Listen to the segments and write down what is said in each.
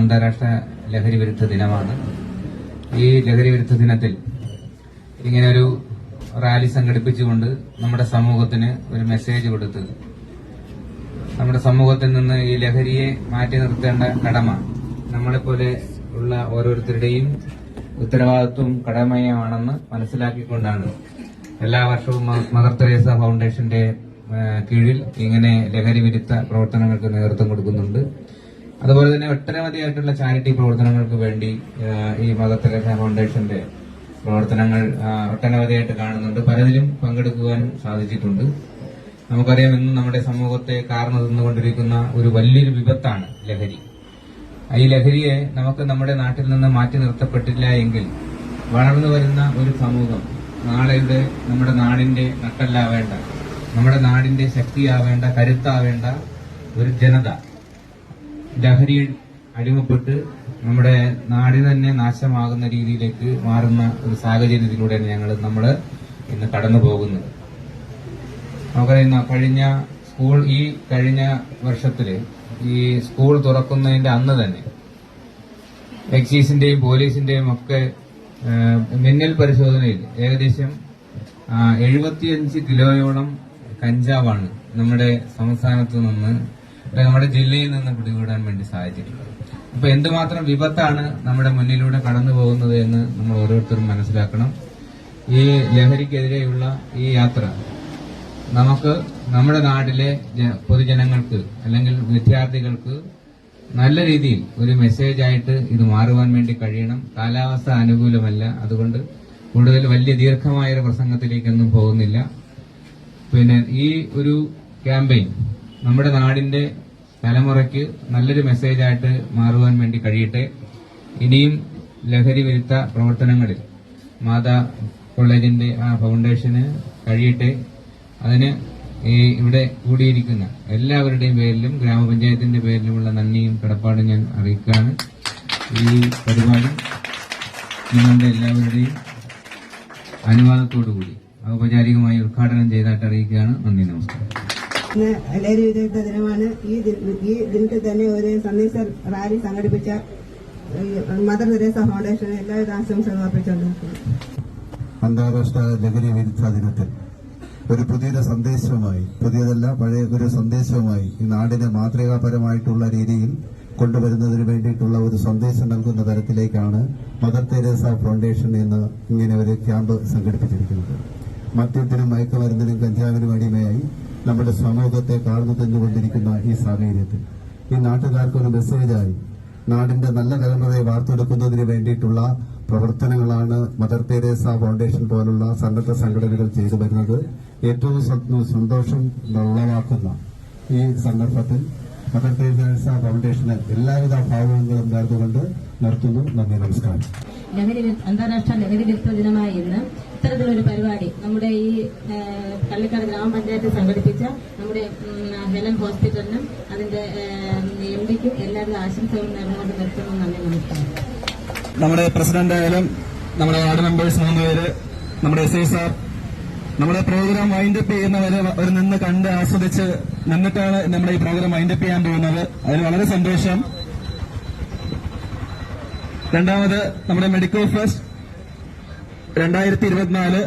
അന്താരാഷ്ട്ര ലഹരി വിരുദ്ധ ദിനമാണ്. ഈ ലഹരി വിരുദ്ധ ദിനത്തിൽ ഇങ്ങനെ ഒരു റാലി സംഘടിപ്പിച്ചുകൊണ്ട് നമ്മുടെ സമൂഹത്തിന് ഒരു മെസ്സേജ് കൊടുത്ത് നമ്മുടെ സമൂഹത്തിൽ നിന്ന് ഈ ലഹരിയെ മാറ്റി നിർത്തേണ്ട കടമ നമ്മളെപ്പോലെ ഉള്ള ഓരോരുത്തരുടെയും ഉത്തരവാദിത്വവും കടമയുമാണെന്ന് മനസ്സിലാക്കിക്കൊണ്ടാണ് എല്ലാ വർഷവും മദർ തെരേസ ഫൗണ്ടേഷന്റെ കീഴിൽ ഇങ്ങനെ ലഹരി വിരുദ്ധ പ്രവർത്തനങ്ങൾക്ക് നേതൃത്വം കൊടുക്കുന്നുണ്ട്. അതുപോലെ തന്നെ ഒട്ടനവധിയായിട്ടുള്ള ചാരിറ്റി പ്രവർത്തനങ്ങൾക്ക് വേണ്ടി ഈ മദർ ഫൗണ്ടേഷന്റെ പ്രവർത്തനങ്ങൾ ഒട്ടനവധിയായിട്ട് കാണുന്നുണ്ട്. പലതിലും പങ്കെടുക്കുവാൻ സാധിച്ചിട്ടുണ്ട്. നമുക്കറിയാം ഇന്ന് നമ്മുടെ സമൂഹത്തെ കാർന്നു തിന്നുകൊണ്ടിരിക്കുന്ന ഒരു വലിയൊരു വിപത്താണ് ലഹരി. ഈ ലഹരിയെ നമുക്ക് നമ്മുടെ നാട്ടിൽ നിന്ന് മാറ്റി നിർത്തപ്പെട്ടില്ല എങ്കിൽ വളർന്നു വരുന്ന ഒരു സമൂഹം നാളെയുടെ നമ്മുടെ നാടിന്റെ നട്ടല്ലാവേണ്ട നമ്മുടെ നാടിന്റെ ശക്തിയാവേണ്ട കരുത്താവേണ്ട ഒരു ജനത ലഹരി അടിമപ്പെട്ട് നമ്മുടെ നാടിന് തന്നെ നാശമാകുന്ന രീതിയിലേക്ക് മാറുന്ന ഒരു സാഹചര്യത്തിലൂടെയാണ് ഞങ്ങൾ നമ്മൾ ഇന്ന് കടന്നു പോകുന്നത്. നമുക്കറിയുന്ന കഴിഞ്ഞ സ്കൂൾ ഈ കഴിഞ്ഞ വർഷത്തിൽ ഈ സ്കൂൾ തുറക്കുന്നതിന്റെ അന്ന് തന്നെ എക്സൈസിന്റെയും പോലീസിന്റെയും ഒക്കെ മിന്നൽ പരിശോധനയിൽ ഏകദേശം എഴുപത്തിയഞ്ച് കിലോയോളം കഞ്ചാവാണ് നമ്മുടെ സംസ്ഥാനത്ത് നിന്ന് നമ്മുടെ ജില്ലയിൽ നിന്ന് പിടികൂടാൻ വേണ്ടി സാധിച്ചിട്ടുള്ളത് അപ്പൊ എന്തുമാത്രം വിപത്താണ് നമ്മുടെ മുന്നിലൂടെ കടന്നു പോകുന്നത് എന്ന് നമ്മൾ ഓരോരുത്തരും മനസ്സിലാക്കണം. ഈ ലഹരിക്കെതിരെയുള്ള ഈ യാത്ര നമുക്ക് നമ്മുടെ നാട്ടിലെ പൊതുജനങ്ങൾക്ക് അല്ലെങ്കിൽ വിദ്യാർത്ഥികൾക്ക് നല്ല രീതിയിൽ ഒരു മെസ്സേജ് ആയിട്ട് ഇത് മാറുവാൻ വേണ്ടി കഴിയണം. കാലാവസ്ഥ അനുകൂലമല്ല. അതുകൊണ്ട് കൂടുതൽ വലിയ ദീർഘമായ ഒരു പ്രസംഗത്തിലേക്കൊന്നും പോകുന്നില്ല. പിന്നെ ഈ ഒരു ക്യാമ്പയിൻ നമ്മുടെ നാടിന്റെ തലമുറയ്ക്ക് നല്ലൊരു മെസ്സേജായിട്ട് മാറുവാൻ വേണ്ടി കഴിയട്ടെ. ഇനിയും ലഹരി വിരുദ്ധ പ്രവർത്തനങ്ങളിൽ മാതാ കോളേജിന്റെ ആ ഫൗണ്ടേഷന് കഴിയട്ടെ. അതിന് ഈ ഇവിടെ കൂടിയിരിക്കുന്ന എല്ലാവരുടെയും പേരിലും ഗ്രാമപഞ്ചായത്തിന്റെ പേരിലുമുള്ള നന്ദിയും കടപ്പാടും ഞാൻ അറിയിക്കുകയാണ്. ഈ പരിപാടി നിങ്ങളുടെ എല്ലാവരുടെയും അനുവാദത്തോടുകൂടി ഔപചാരികമായി ഉദ്ഘാടനം ചെയ്തായിട്ട് അറിയിക്കുകയാണ്. നന്ദി നമസ്കാരം. ലഹരി വിദഗ്ധ ദിനമാണ് ഈ ഈ ദിനത്തിൽ തന്നെ ഒരു സന്ദേശ റാലി സംഘടിപ്പിച്ച മദർ തെരേസ ഫൗണ്ടേഷന് എല്ലാവിധ ആശംസകളും അർപ്പിച്ചുകൊണ്ടിരിക്കുന്നു. അന്താരാഷ്ട്ര ലഹരി വിരുദ്ധ ദിനത്തിൽ ഒരു പുതിയൊരു സന്ദേശവുമായി പുതിയതല്ല പഴയ ഒരു സന്ദേശവുമായി ഈ നാടിനെ മാതൃകാപരമായിട്ടുള്ള രീതിയിൽ കൊണ്ടുവരുന്നതിന് വേണ്ടിയിട്ടുള്ള ഒരു സന്ദേശം നൽകുന്ന തരത്തിലേക്കാണ് മദർ തെരേസ ഫൗണ്ടേഷൻ എന്ന് ഇങ്ങനെ ഒരു ക്യാമ്പ് സംഘടിപ്പിച്ചിരിക്കുന്നത്. മദ്യത്തിനും മയക്കുമരുന്നിനും കഞ്ചാവിനും അടിമയായി നമ്മുടെ സമൂഹത്തെ കാർന്നു തന്നുകൊണ്ടിരിക്കുന്ന ഈ സാഹചര്യത്തിൽ. ഈ നാട്ടുകാർക്ക് ഒരു മെസ്സേജായി. നാടിന്റെ നല്ല തലമുറയെ വാർത്തെടുക്കുന്നതിന് വേണ്ടിയിട്ടുള്ള പ്രവർത്തനങ്ങളാണ് മദർ തെരേസ ഫൗണ്ടേഷൻ പോലുള്ള സന്നദ്ധ സംഘടനകൾ ചെയ്തു വരുന്നത്. ഏറ്റവും സന്തോഷം ഉളവാക്കുന്ന ഈ സന്ദർഭത്തിൽ മദർ തെരേസ ഫൗണ്ടേഷന് എല്ലാവിധ ഭാവങ്ങളും നേർന്നുകൊണ്ട് നിർത്തുന്നു. നന്ദി നമസ്കാരം. ലഹരി അന്താരാഷ്ട്ര ലഹരി വിരുദ്ധ ദിനമായ ഇന്ന് ഇത്തരത്തിലൊരു പരിപാടി നമ്മുടെ ഈ കള്ളിക്കാട് ഗ്രാമപഞ്ചായത്ത് സംഘടിപ്പിച്ച നമ്മുടെ ഹെലൻ ഹോസ്പിറ്റലിനും അതിന്റെ എം ഡിക്കും എല്ലാവിധ ആശംസകളും നേർന്നുകൊണ്ട് നിർത്തുന്നു. നന്ദി നമസ്കാരം. നമ്മുടെ പ്രസിഡന്റ് ആയാലും നമ്മുടെ വാർഡ് മെമ്പേഴ്സ് മൂന്ന് പേര് നമ്മുടെ എസ് ഐ സാർ നമ്മുടെ പ്രോഗ്രാം വൈൻഡപ്പ് ചെയ്യുന്നവരെ ഒരു നിന്ന് കണ്ട് ആസ്വദിച്ച് നിന്നിട്ടാണ് നമ്മുടെ ഈ പ്രോഗ്രാം വൈൻഡപ്പ് ചെയ്യാൻ പോകുന്നത്. അതിൽ വളരെ സന്തോഷം. രണ്ടാമത് നമ്മുടെ മെഡിക്കൽ ഫെസ്റ്റ് രണ്ടായിരത്തി ഇരുപത്തിനാല്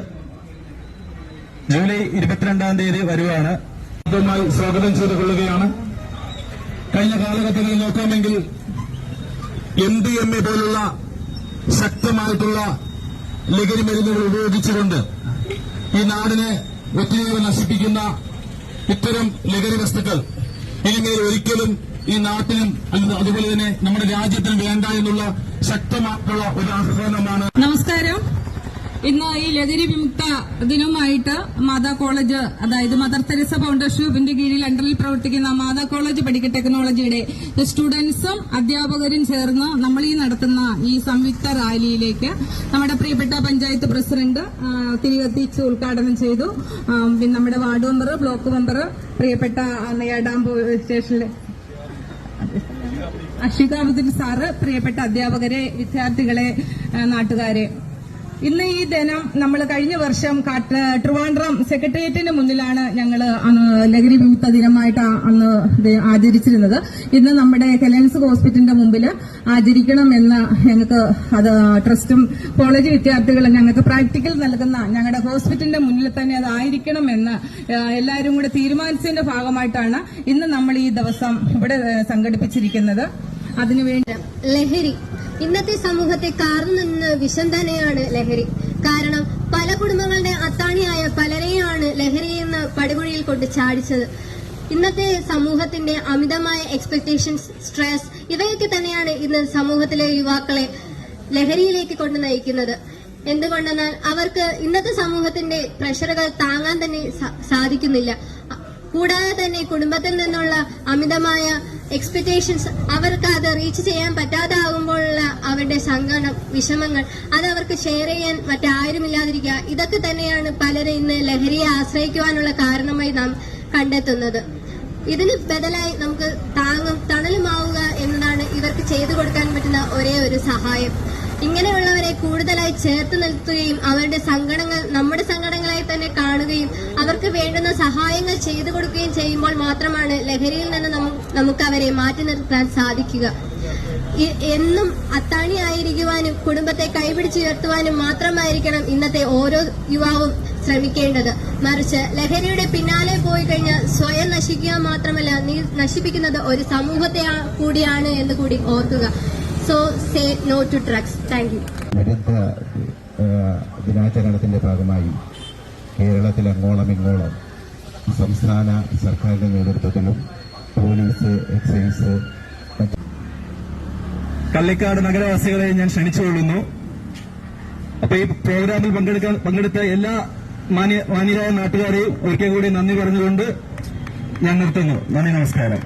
ജൂലൈ ഇരുപത്തിരണ്ടാം തീയതി വരുവാണ്. ആദ്യമായി സ്വാഗതം ചെയ്തു കൊള്ളുകയാണ് കഴിഞ്ഞ കാലഘട്ടങ്ങളിൽ നോക്കാമെങ്കിൽ എം ഡി എം എ പോലുള്ള ശക്തമായിട്ടുള്ള ലഹരി മരുന്നുകൾ ഉപയോഗിച്ചുകൊണ്ട് ഈ നാടിനെ ഒത്തിരി നശിപ്പിക്കുന്ന ഇത്തരം ലഹരി വസ്തുക്കൾ ഇനിമേൽ ഒരിക്കലും ഈ അല്ലെങ്കിൽ അതുപോലെ തന്നെ നമ്മുടെ രാജ്യത്തിനും വേണ്ട എന്നുള്ള ശക്തമായിട്ടുള്ള ഒരു ആഹ്വാനമാണ്. നമസ്കാരം. ഇന്ന് ഈ ലഹരി വിമുക്ത ദിനവുമായിട്ട് മാതാ കോളേജ് അതായത് മദർ തെരസ ഫൗണ്ടേഷന്റെ കീഴിൽ അണ്ടറിൽ പ്രവർത്തിക്കുന്ന മാതാ കോളേജ് മെഡിക്കൽ ടെക്നോളജിയുടെ സ്റ്റുഡൻസും അധ്യാപകരും ചേർന്ന് നമ്മൾ ഈ നടത്തുന്ന ഈ സംയുക്ത റാലിയിലേക്ക് നമ്മുടെ പ്രിയപ്പെട്ട പഞ്ചായത്ത് പ്രസിഡന്റ് തിരികെത്തിച്ച് ഉദ്ഘാടനം ചെയ്തു. പിന്നെ നമ്മുടെ വാർഡ് മെമ്പർ ബ്ലോക്ക് മെമ്പർ പ്രിയപ്പെട്ട നെയ്യാഡാം സ്റ്റേഷനിലെ അഷികാബുദ്ദീൻ സാറ് പ്രിയപ്പെട്ട അധ്യാപകരെ വിദ്യാർത്ഥികളെ നാട്ടുകാരെ. ഇന്ന് ഈ ദിനം നമ്മൾ കഴിഞ്ഞ വർഷം ട്രിവാൻഡ്രം സെക്രട്ടേറിയറ്റിന് മുന്നിലാണ് ഞങ്ങൾ ലഹരി വിമുക്ത ദിനമായിട്ട് അന്ന് ആചരിച്ചിരുന്നത്. ഇന്ന് നമ്മുടെ ഹെലൻസ് ഹോസ്പിറ്റലിന്റെ മുമ്പിൽ ആചരിക്കണം എന്ന് ഞങ്ങൾക്ക് അത് ട്രസ്റ്റും കോളേജ് വിദ്യാർത്ഥികളും ഞങ്ങൾക്ക് പ്രാക്ടിക്കൽ നൽകുന്ന ഞങ്ങളുടെ ഹോസ്പിറ്റലിന്റെ മുന്നിൽ തന്നെ അതായിരിക്കണം എന്ന് എല്ലാവരും കൂടെ തീരുമാനിച്ചതിന്റെ ഭാഗമായിട്ടാണ് ഇന്ന് നമ്മൾ ഈ ദിവസം ഇവിടെ സംഘടിപ്പിച്ചിരിക്കുന്നത്. അതിനുവേണ്ടി ലഹരി ഇന്നത്തെ സമൂഹത്തെ കാർന്നു നിന്ന് വിഷം തന്നെയാണ് ലഹരി. കാരണം പല കുടുംബങ്ങളുടെ അത്താണിയായ പലരെയാണ് ലഹരി എന്ന് പടുകുഴിയിൽ കൊണ്ട് ചാടിച്ചത്. ഇന്നത്തെ സമൂഹത്തിന്റെ അമിതമായ എക്സ്പെക്ടേഷൻസ് സ്ട്രെസ് ഇവയൊക്കെ തന്നെയാണ് ഇന്ന് സമൂഹത്തിലെ യുവാക്കളെ ലഹരിയിലേക്ക് കൊണ്ട് നയിക്കുന്നത്. എന്തുകൊണ്ടെന്നാൽ അവർക്ക് ഇന്നത്തെ സമൂഹത്തിന്റെ പ്രഷറുകൾ താങ്ങാൻ തന്നെ സാധിക്കുന്നില്ല. കൂടാതെ തന്നെ കുടുംബത്തിൽ നിന്നുള്ള അമിതമായ എക്സ്പെക്ടേഷൻസ് അവർക്ക് അത് റീച്ച് ചെയ്യാൻ പറ്റാതാകുമ്പോഴുള്ള അവരുടെ സങ്കടം വിഷമങ്ങൾ അത് അവർക്ക് ഷെയർ ചെയ്യാൻ മറ്റാരുമില്ലാതിരിക്കുക ഇതൊക്കെ തന്നെയാണ് പലരും ഇന്ന് ലഹരിയെ ആശ്രയിക്കുവാനുള്ള കാരണമായി നാം കണ്ടെത്തുന്നത്. ഇതിന് ബദലായി നമുക്ക് താങ്ങും തണലുമാവുക എന്നതാണ് ഇവർക്ക് ചെയ്തു കൊടുക്കാൻ പറ്റുന്ന ഒരേ ഒരു സഹായം. ഇങ്ങനെയുള്ളവരെ കൂടുതലായി ചേർത്ത് നിർത്തുകയും അവരുടെ സങ്കടങ്ങൾ നമ്മുടെ സങ്കടങ്ങളായി തന്നെ കാണുകയും അവർക്ക് വേണ്ടുന്ന സഹായങ്ങൾ ചെയ്തു കൊടുക്കുകയും ചെയ്യുമ്പോൾ മാത്രമാണ് ലഹരിയിൽ നിന്ന് നമു- നമുക്ക് അവരെ മാറ്റി നിർത്താൻ സാധിക്കുക. എന്നും എന്നും അത്താണിയായിരിക്കുവാനും കുടുംബത്തെ കൈപിടിച്ചുയർത്തുവാനും മാത്രമായിരിക്കണം ഇന്നത്തെ ഓരോ യുവാവും ശ്രമിക്കേണ്ടത്. മറിച്ച് ലഹരിയുടെ പിന്നാലെ പോയി കഴിഞ്ഞാൽ സ്വയം നശിക്കുക മാത്രമല്ല നീ നശിപ്പിക്കുന്നത് ഒരു സമൂഹത്തെ കൂടിയാണ് എന്ന് കൂടി ഓർക്കുക. So say no to drugs thank you ദിനാചരണത്തിന്റെ ഭാഗമായി കേരളത്തിൽ അങ്ങോളം ഇങ്ങോളം സംസ്ഥാന സർക്കാരിന്റെ നേതൃത്വത്തിലും പോലീസ് എക്സൈസ് കള്ളിക്കാട് നഗരവാസികളെ ഞാൻ ക്ഷണിച്ചുകൊള്ളുന്നു. അപ്പൊ ഈ പ്രോഗ്രാമിൽ പങ്കെടുത്ത എല്ലാ മാന്യ മാന്യരായ നാട്ടുകാരെയും ഒരിക്കൽ കൂടി നന്ദി പറഞ്ഞുകൊണ്ട് ഞാൻ നിർത്തുന്നു. നന്ദി നമസ്കാരം.